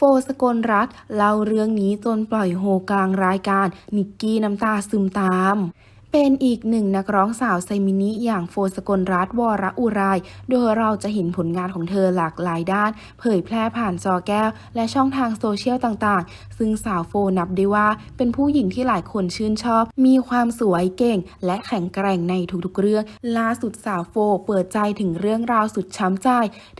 โฟสกลรัฐเล่าเรื่องนี้จนปล่อยโฮกลางรายการ นิกกี้น้ำตาซึมตาม เป็นอีกหนึ่งนักร้องสาวไซมินิอย่างโฟสกลรัตวรอุไรโดยเราจะเห็นผลงานของเธอหลากหลายด้าน เผยแพร่ผ่านจอแก้ว และช่องทางโซเชียลต่างๆ ซึ่งสาวโฟนับได้ว่าเป็นผู้หญิงที่หลายคนชื่นชอบ มีความสวยเก่ง และแข็งแกร่งในทุกๆเรื่อง ล่าสุดสาวโฟเปิดใจถึงเรื่องราวสุดช้ำใจ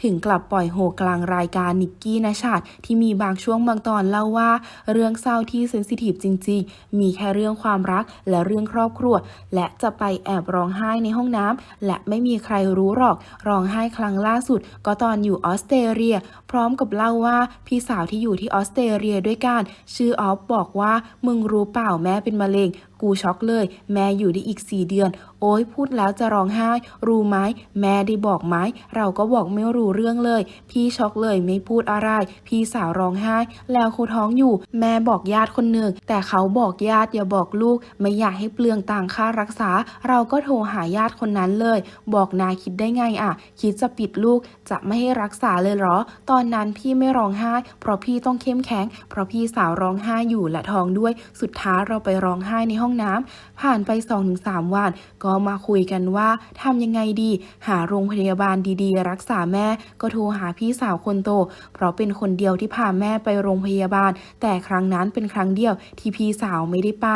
ถึงกลับปล่อยโฮกลางรายการนิกกี้นชาติที่มีบางช่วงบางตอนเล่าว่า เรื่องเศร้าที่เซนซิทีฟจริง ๆ มีแค่เรื่องความรักและเรื่องครอบครัวและจะไปแอบร้องไห้ในห้องน้ำและไม่มีใครรู้หรอกร้องไห้ครั้งล่าสุด ก็ตอนอยู่ออสเตรเลีย พร้อมกับเล่าว่าพี่สาวที่อยู่ที่ออสเตรเลียด้วยกันชื่อออฟบอกว่ามึงรู้เปล่าแม่เป็นมะเร็ง กูช็อกเลย แม่อยู่ได้อีก4เดือน โอ้ยพูดแล้วจะร้องไห้ รู้ไหมแม่ได้บอกไหมเราก็บอกไม่รู้เรื่องเลย พี่ช็อกเลยไม่พูดอะไร พี่สาวร้องไห้ แล้วเขาท้องอยู่ แม่บอกญาติคนหนึ่งแต่เขาบอกญาติอย่าบอกลูก ไม่อยากให้เปลืองตังค่ารักษา เราก็โทรหาญาติคนนั้นเลย บอกนาคิดได้ไงอะ คิดจะปิดลูกจะไม่ให้รักษาเลยเหรอ ตอนนั้นพี่ไม่ร้องไห้ เพราะพี่ต้องเข้มแข็ง เพราะพี่สาวร้องไห้อยู่และท้องด้วย สุดท้ายเราไปร้องไห้ในห้องน้ำผ่านไป 2-3 วัน ก็มาคุยกันว่าทำยังไงดี หาโรงพยาบาลดีๆ รักษาแม่ก็โทรหาพี่สาวคนโต เพราะเป็นคนเดียวที่พาแม่ไปโรงพยาบาล แต่ครั้งนั้นเป็นครั้งเดียวที่พี่สาวไม่ได้ไป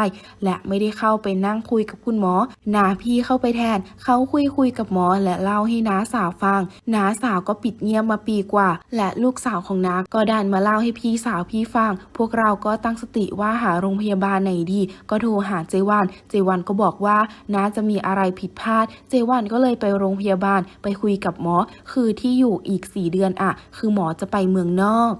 และไม่ได้เข้าไปนั่งคุยกับคุณหมอนาพี่เข้าไปแทน เขาคุยคุยกับหมอและเล่าให้น้าสาวฟังน้าสาวก็ปิดเงียบมาปีกว่า และลูกสาวของน้าก็ดันมาเล่าให้พี่สาวพี่ฟัง พวกเราก็ตั้งสติว่าหาโรงพยาบาลไหนดี ก็โทรหาเจวัน เจวันก็บอกว่าน้าจะมีอะไรผิดพลาด เจวันก็เลยไปโรงพยาบาลไปคุยกับหมอ คือที่อยู่อีก 4 เดือนอะ คือหมอจะไปเมืองนอก